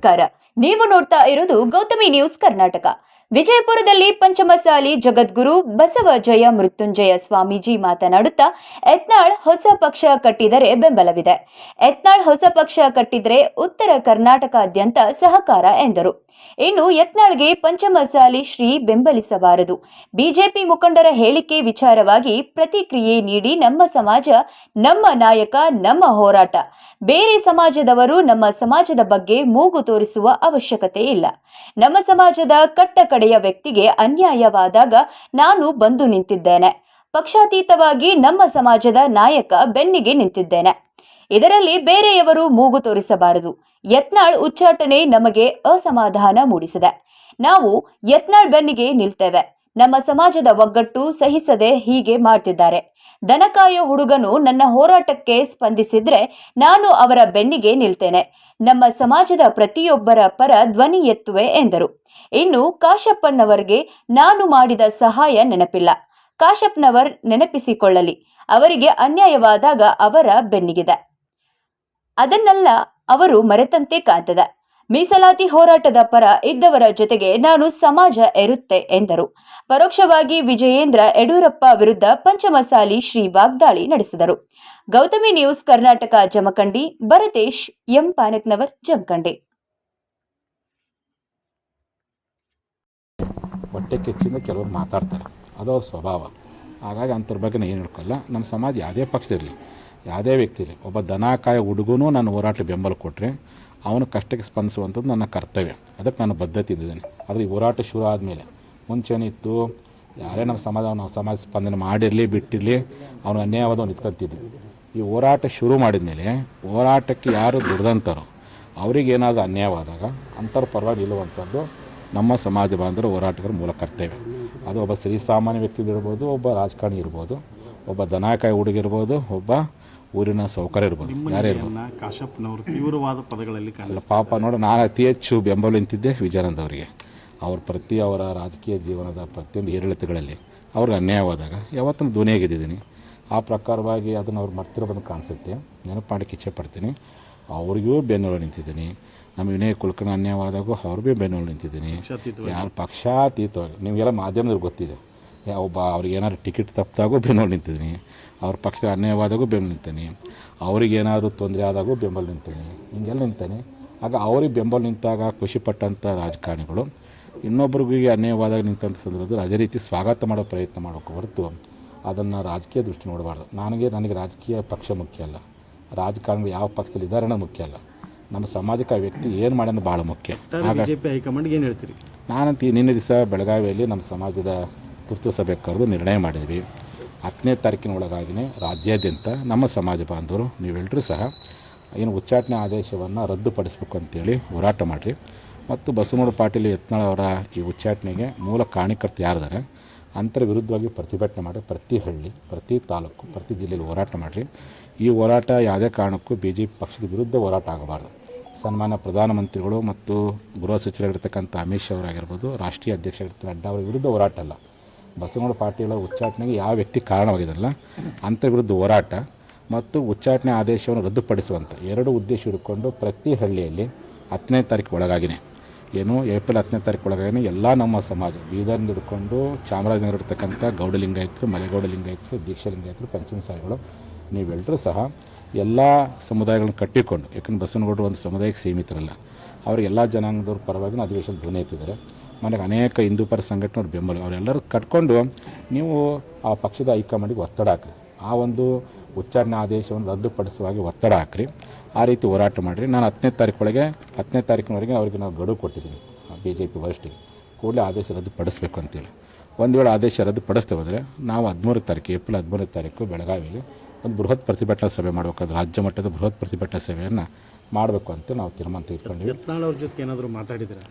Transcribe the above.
ನಮಸ್ಕಾರ. ನೀವು ನೋಡ್ತಾ ಇರೋದು ಗೌತಮಿ ನ್ಯೂಸ್ ಕರ್ನಾಟಕ. ವಿಜಯಪುರದಲ್ಲಿ ಪಂಚಮಸಾಲಿ ಜಗದ್ಗುರು ಬಸವ ಜಯ ಮೃತ್ಯುಂಜಯ ಸ್ವಾಮೀಜಿ ಮಾತನಾಡುತ್ತಾ ಯತ್ನಾಳ್ ಹೊಸ ಪಕ್ಷ ಕಟ್ಟಿದರೆ ಬೆಂಬಲವಿದೆ. ಯತ್ನಾಳ್ ಹೊಸ ಪಕ್ಷ ಕಟ್ಟಿದರೆ ಉತ್ತರ ಕರ್ನಾಟಕಾದ್ಯಂತ ಸಹಕಾರ ಎಂದರು. ಇನ್ನು ಯತ್ನಾಳ್ಗೆ ಪಂಚಮಸಾಲಿ ಶ್ರೀ ಬೆಂಬಲಿಸಬಾರದು. ಬಿಜೆಪಿ ಮುಖಂಡರ ಹೇಳಿಕೆ ವಿಚಾರವಾಗಿ ಪ್ರತಿಕ್ರಿಯೆ ನೀಡಿ ನಮ್ಮ ಸಮಾಜ, ನಮ್ಮ ನಾಯಕ, ನಮ್ಮ ಹೋರಾಟ. ಬೇರೆ ಸಮಾಜದವರು ನಮ್ಮ ಸಮಾಜದ ಬಗ್ಗೆ ಮೂಗು ತೋರಿಸುವ ಅವಶ್ಯಕತೆ ಇಲ್ಲ. ನಮ್ಮ ಸಮಾಜದ ಕಟ್ಟ ಕಡೆಯ ವ್ಯಕ್ತಿಗೆ ಅನ್ಯಾಯವಾದಾಗ ನಾನು ಬಂದು ನಿಂತಿದ್ದೇನೆ. ಪಕ್ಷಾತೀತವಾಗಿ ನಮ್ಮ ಸಮಾಜದ ನಾಯಕ ಬೆನ್ನಿಗೆ ನಿಂತಿದ್ದೇನೆ. ಇದರಲ್ಲಿ ಬೇರೆಯವರು ಮೂಗು ತೋರಿಸಬಾರದು. ಯತ್ನಾಳ್ ಉಚ್ಚಾಟನೆ ನಮಗೆ ಅಸಮಾಧಾನ ಮೂಡಿಸಿದೆ. ನಾವು ಯತ್ನಾಳ್ ಬೆನ್ನಿಗೆ ನಿಲ್ತೇವೆ. ನಮ್ಮ ಸಮಾಜದ ಒಗ್ಗಟ್ಟು ಸಹಿಸದೆ ಹೀಗೆ ಮಾಡ್ತಿದ್ದಾರೆ. ದನಕಾಯೋ ಹುಡುಗನು ನನ್ನ ಹೋರಾಟಕ್ಕೆ ಸ್ಪಂದಿಸಿದ್ರೆ ನಾನು ಅವರ ಬೆನ್ನಿಗೆ ನಿಲ್ತೇನೆ. ನಮ್ಮ ಸಮಾಜದ ಪ್ರತಿಯೊಬ್ಬರ ಪರ ಧ್ವನಿ ಎತ್ತುವೆ ಎಂದರು. ಇನ್ನು ಕಾಶಪ್ಪನವರಿಗೆ ನಾನು ಮಾಡಿದ ಸಹಾಯ ನೆನಪಿಲ್ಲ. ಕಾಶಪ್ಪನವರ್ ನೆನಪಿಸಿಕೊಳ್ಳಲಿ. ಅವರಿಗೆ ಅನ್ಯಾಯವಾದಾಗ ಅವರ ಬೆನ್ನಿಗಿದೆ. ಅದನ್ನೆಲ್ಲ ಅವರು ಮರೆತಂತೆ ಕಾಂತದ. ಮೀಸಲಾತಿ ಹೋರಾಟದ ಪರ ಇದ್ದವರ ಜೊತೆಗೆ ನಾನು ಸಮಾಜ ಎರುತ್ತೆ ಎಂದರು. ಪರೋಕ್ಷವಾಗಿ ವಿಜಯೇಂದ್ರ ಯಡಿಯೂರಪ್ಪ ವಿರುದ್ಧ ಪಂಚಮಸಾಲಿ ಶ್ರೀ ವಾಗ್ದಾಳಿ ನಡೆಸಿದರು. Gautami news Karnataka, Jamkhandi, Bharatesh, M Panaknavar, Jamkhandi. ಹೊಟ್ಟೆ ಕೆಚ್ಚಿಂದ ಕೆಲವರು ಮಾತಾಡ್ತಾರೆ. ಅದು ಅವ್ರ ಸ್ವಭಾವ. ಹಾಗಾಗಿ ಅಂಥವ್ರ ಬಗ್ಗೆ ಏನು ಹೇಳ್ಕೊಳ್ಳಲ್ಲ ನಮ್ಮ ಸಮಾಜ ಯಾವುದೇ ಪಕ್ಷ ಇರಲಿ ಯಾವುದೇ ವ್ಯಕ್ತಿ ಇರಲಿ ಒಬ್ಬ ದನ ಕಾಯ ನಾನು ಹೋರಾಟ ಬೆಂಬಲ ಕೊಟ್ಟರೆ ಅವನ ಕಷ್ಟಕ್ಕೆ ಸ್ಪಂದಿಸುವಂಥದ್ದು ನನ್ನ ಕರ್ತವ್ಯ. ಅದಕ್ಕೆ ನಾನು ಬದ್ಧತೆ ಇದ್ದಿದ್ದೇನೆ ಆದರೆ ಈ ಹೋರಾಟ ಶುರು ಆದಮೇಲೆ ಮುಂಚೆನಿತ್ತು ಯಾರೇ ನಮ್ಮ ಸಮಾಜ ನಾವು ಸಮಾಜ ಸ್ಪಂದನೆ ಮಾಡಿರಲಿ, ಬಿಟ್ಟಿರಲಿ, ಅವನು ಅನ್ಯಾಯವಾದ ನಿಂತ್ಕೊಂತಿದ್ವಿ ಈ ಹೋರಾಟ ಶುರು ಮಾಡಿದ ಮೇಲೆ ಹೋರಾಟಕ್ಕೆ ಯಾರು ದುಡ್ದಂತಾರೋ ಅವರಿಗೇನಾದರೂ ಅನ್ಯಾಯವಾದಾಗ ಅಂಥವ್ರ ಪರವಾಗಿ ನಿಲ್ಲುವಂಥದ್ದು ನಮ್ಮ ಸಮಾಜ ಬಾಂಧವರು ಹೋರಾಟಗಾರ ಮೂಲ ಕರ್ತವ್ಯ. ಅದು ಒಬ್ಬ ಶ್ರೀಸಾಮಾನ್ಯ ವ್ಯಕ್ತಿ ಇರ್ಬೋದು, ಒಬ್ಬ ರಾಜಕಾರಣಿ ಇರ್ಬೋದು, ಒಬ್ಬ ದನಾಕಾಯಿ ಹುಡುಗಿರ್ಬೋದು ಒಬ್ಬ ಊರಿನ ಸೌಕರ್ಯ ಇರ್ಬೋದು ಯಾರೇ ಇರ್ಬೋದು. ಕಾಶಪ್ಪನವರು ತೀವ್ರವಾದ ಪದಗಳಲ್ಲಿ ಅಲ್ಲ ಪಾಪ ನೋಡಿ ನಾನು ಅತಿ ಹೆಚ್ಚು ಬೆಂಬಲ ನಿಂತಿದ್ದೆ ವಿಜಯಾನಂದ ಅವರಿಗೆ. ಅವ್ರ ಪ್ರತಿ ಅವರ ರಾಜಕೀಯ ಜೀವನದ ಪ್ರತಿಯೊಂದು ಏರಿಳಿತಗಳಲ್ಲಿ ಅವ್ರಿಗೆ ಅನ್ಯಾಯವಾದಾಗ ಯಾವತ್ತೂ ಧ್ವನಿಯಾಗಿದ್ದೀನಿ ಆ ಪ್ರಕಾರವಾಗಿ ಅದನ್ನು ಅವ್ರು ಮರ್ತಿರೋದನ್ನು ಕಾಣಿಸುತ್ತೆ. ನೆನಪು ಮಾಡೋಕ್ಕೆ ಇಚ್ಛೆ ಪಡ್ತೀನಿ. ಅವ್ರಿಗೂ ಬೆನ್ನೆಲು ನಿಂತಿದ್ದೀನಿ. ನಮ್ಮ ವಿನಯ ಕುಲಕರ್ಣಿ ಅನ್ಯಾಯವಾದಾಗೂ ಅವ್ರಿಗೂ ಬೆನ್ನೆಲು ನಿಂತಿದ್ದೀನಿ. ಯಾರು ಪಕ್ಷಾತೀತವಾಗಿ ನಿಮಗೆಲ್ಲ ಮಾಧ್ಯಮದಲ್ಲಿ ಗೊತ್ತಿದೆ. ಒಬ್ಬ ಅವ್ರಿಗೆ ಏನಾದ್ರು ಟಿಕೆಟ್ ತಪ್ಪಿದಾಗೂ ಬೆಂಬಲ ನಿಂತಿದ್ದೀನಿ. ಅವ್ರ ಪಕ್ಷ ಅನ್ಯಾಯವಾದಾಗೂ ಬೆಂಬಲ ನಿಂತೀನಿ ಅವ್ರಿಗೆ ಏನಾದರೂ ತೊಂದರೆ ಆದಾಗೂ ಬೆಂಬಲ ನಿಂತೀನಿ ಹಿಂಗೆಲ್ಲ ನಿಂತೇನೆ. ಆಗ ಅವ್ರಿಗೆ ಬೆಂಬಲ ನಿಂತಾಗ ಖುಷಿಪಟ್ಟಂಥ ರಾಜಕಾರಣಿಗಳು ಇನ್ನೊಬ್ರಿಗೆ ಅನ್ಯಾಯವಾದಾಗ ನಿಂತಂಥ ಸಂದರ್ಭದಲ್ಲಿ ಅದೇ ರೀತಿ ಸ್ವಾಗತ ಮಾಡೋ ಪ್ರಯತ್ನ ಮಾಡೋಕ್ಕೆ ಹೊರತು ಅದನ್ನು ರಾಜಕೀಯ ದೃಷ್ಟಿ ನೋಡಬಾರ್ದು. ನನಗೆ ನನಗೆ ರಾಜಕೀಯ ಪಕ್ಷ ಮುಖ್ಯ ಅಲ್ಲ. ರಾಜಕಾರಣಿಗಳು ಯಾವ ಪಕ್ಷದಲ್ಲಿ ಇದ್ದಾರೆ ಅನ್ನೋದು ಮುಖ್ಯ ಅಲ್ಲ. ನಮ್ಮ ಸಮಾಜಕ್ಕೆ ಆ ವ್ಯಕ್ತಿ ಏನು ಮಾಡೋದು ಭಾಳ ಮುಖ್ಯ. ಹಾಗಾಗಿ ಬಿಜೆಪಿ ಹೈಕಮಾಂಡ್ಗೆ ಏನು ಹೇಳ್ತೀರಿ? ನಾನಂತ ನಿನ್ನೆ ದಿವಸ ಬೆಳಗಾವಿಯಲ್ಲಿ ನಮ್ಮ ಸಮಾಜದ ತುರ್ತು ನಿರ್ಣಯ ಮಾಡಿದ್ವಿ. ಹತ್ತನೇ ತಾರೀಕಿನ ಒಳಗಾಗಿನೇ ರಾಜ್ಯಾದ್ಯಂತ ನಮ್ಮ ಸಮಾಜ ಬಾಂಧವರು ನೀವೆಲ್ಲರೂ ಸಹ ಏನು ಉಚ್ಚಾಟನೆ ಆದೇಶವನ್ನು ರದ್ದುಪಡಿಸಬೇಕು ಅಂತೇಳಿ ಹೋರಾಟ ಮಾಡಿರಿ. ಮತ್ತು ಬಸವನಗೌಡ ಪಾಟೀಲ್ ಯತ್ನಾಳ್ ಅವರ ಈ ಉಚ್ಚಾಟನೆಗೆ ಮೂಲ ಕಾರಣಕರ್ತ ಯಾರಿದ್ದಾರೆ? ಅಂತರ ವಿರುದ್ಧವಾಗಿ ಪ್ರತಿಭಟನೆ ಮಾಡಿ ಪ್ರತಿ ಹಳ್ಳಿ, ಪ್ರತಿ ತಾಲೂಕು, ಪ್ರತಿ ಜಿಲ್ಲೆಯಲ್ಲಿ ಹೋರಾಟ ಮಾಡಿರಿ. ಈ ಹೋರಾಟ ಯಾವುದೇ ಕಾರಣಕ್ಕೂ ಬಿ ಜೆ ಪಕ್ಷದ ವಿರುದ್ಧ ಹೋರಾಟ ಆಗಬಾರ್ದು. ಸನ್ಮಾನ್ಯ ಪ್ರಧಾನಮಂತ್ರಿಗಳು ಮತ್ತು ಗೃಹ ಸಚಿವರಾಗಿರ್ತಕ್ಕಂಥ ಅಮಿತ್ ಶಾ ಅವರಾಗಿರ್ಬೋದು, ರಾಷ್ಟ್ರೀಯ ಅಧ್ಯಕ್ಷರಾಗಿರ್ತಾರೆ ನಡ್ಡಾ ಅವರ ವಿರುದ್ಧ ಹೋರಾಟ ಅಲ್ಲ. ಬಸವನಗೌಡ ಪಾಟೀಲ ಉಚ್ಚಾಟನೆಗೆ ಯಾವ ವ್ಯಕ್ತಿ ಕಾರಣವಾಗಿದಲ್ಲ ಅಂಥ ವಿರುದ್ಧ ಹೋರಾಟ ಮತ್ತು ಉಚ್ಚಾಟನೆ ಆದೇಶವನ್ನು ರದ್ದುಪಡಿಸುವಂಥ ಎರಡು ಉದ್ದೇಶ ಇಟ್ಕೊಂಡು ಪ್ರತಿ ಹಳ್ಳಿಯಲ್ಲಿ ಹತ್ತನೇ ತಾರೀಕು ಒಳಗಾಗಿನೇ. ಏನು? ಏಪ್ರಿಲ್ ಹತ್ತನೇ ತಾರೀಕು ಒಳಗಾಗಿನೇ ಎಲ್ಲ ನಮ್ಮ ಸಮಾಜ ಬೀದರ್ನಿಂದ ಹಿಡ್ಕೊಂಡು ಚಾಮರಾಜನಗರ ಇರ್ತಕ್ಕಂಥ ಗೌಡ ಲಿಂಗಾಯತರು ಮಲೆಗೌಡ ಲಿಂಗಾಯತರು ದೀಕ್ಷಾ ಲಿಂಗಾಯತರು ನೀವು ನೀವೆಲ್ಲರೂ ಸಹ ಎಲ್ಲ ಸಮುದಾಯಗಳನ್ನ ಕಟ್ಟಿಕೊಂಡು, ಯಾಕಂದ್ರೆ ಬಸವನಗೌಡರು ಒಂದು ಸಮುದಾಯಕ್ಕೆ ಸೀಮಿತರಲ್ಲ, ಅವ್ರಿಗೆ ಎಲ್ಲ ಜನಾಂಗದವ್ರ ಪರವಾಗಿ ಅಧಿವೇಶನ ಧ್ವನಿ ಎತ್ತಿದ್ದಾರೆ. ಮನೆಗೆ ಅನೇಕ ಹಿಂದೂ ಪರ ಸಂಘಟನೆಯವ್ರ ಬೆಂಬಲ. ಅವರೆಲ್ಲರೂ ಕಟ್ಕೊಂಡು ನೀವು ಆ ಪಕ್ಷದ ಹೈಕಮಾಂಡಿಗೆ ಒತ್ತಡ ಹಾಕ್ರಿ. ಆ ಒಂದು ಉಚ್ಚಾರಣೆ ಆದೇಶವನ್ನು ರದ್ದುಪಡಿಸುವಾಗಿ ಒತ್ತಡ ಹಾಕ್ರಿ. ಆ ರೀತಿ ಹೋರಾಟ ಮಾಡಿರಿ. ನಾನು ಹತ್ತನೇ ತಾರೀಕೊಳಗೆ ಹತ್ತನೇ ತಾರೀಕಿನವರೆಗೆ ಅವರಿಗೆ ನಾವು ಗಡುವು ಕೊಟ್ಟಿದ್ದೀನಿ ಬಿ ಜೆ ಪಿ ವರಿಷ್ಠಿಗೆ ಕೂಡಲೇ ಆದೇಶ ರದ್ದುಪಡಿಸಬೇಕು ಅಂತೇಳಿ. ಒಂದು ವೇಳೆ ಆದೇಶ ರದ್ದುಪಡಿಸ್ತಾ ಹೋದರೆ ನಾವು ಹದಿಮೂರು ತಾರೀಕು, ಏಪ್ರಿಲ್ ಹದಿಮೂರನೇ ತಾರೀಕು ಬೆಳಗಾವಿಯಲ್ಲಿ ಒಂದು ಬೃಹತ್ ಪ್ರತಿಭಟನಾ ಸಭೆ ಮಾಡಬೇಕಾದ್ರೆ ರಾಜ್ಯ ಮಟ್ಟದ ಬೃಹತ್ ಪ್ರತಿಭಟನಾ ಸಭೆಯನ್ನು ಮಾಡಬೇಕು ಅಂತ ನಾವು ತೀರ್ಮಾನ ತೆಗೆದುಕೊಂಡಿವಿ ಅವ್ರ ಜೊತೆ ಏನಾದರೂ ಮಾತಾಡಿದ್ದೀರಾ?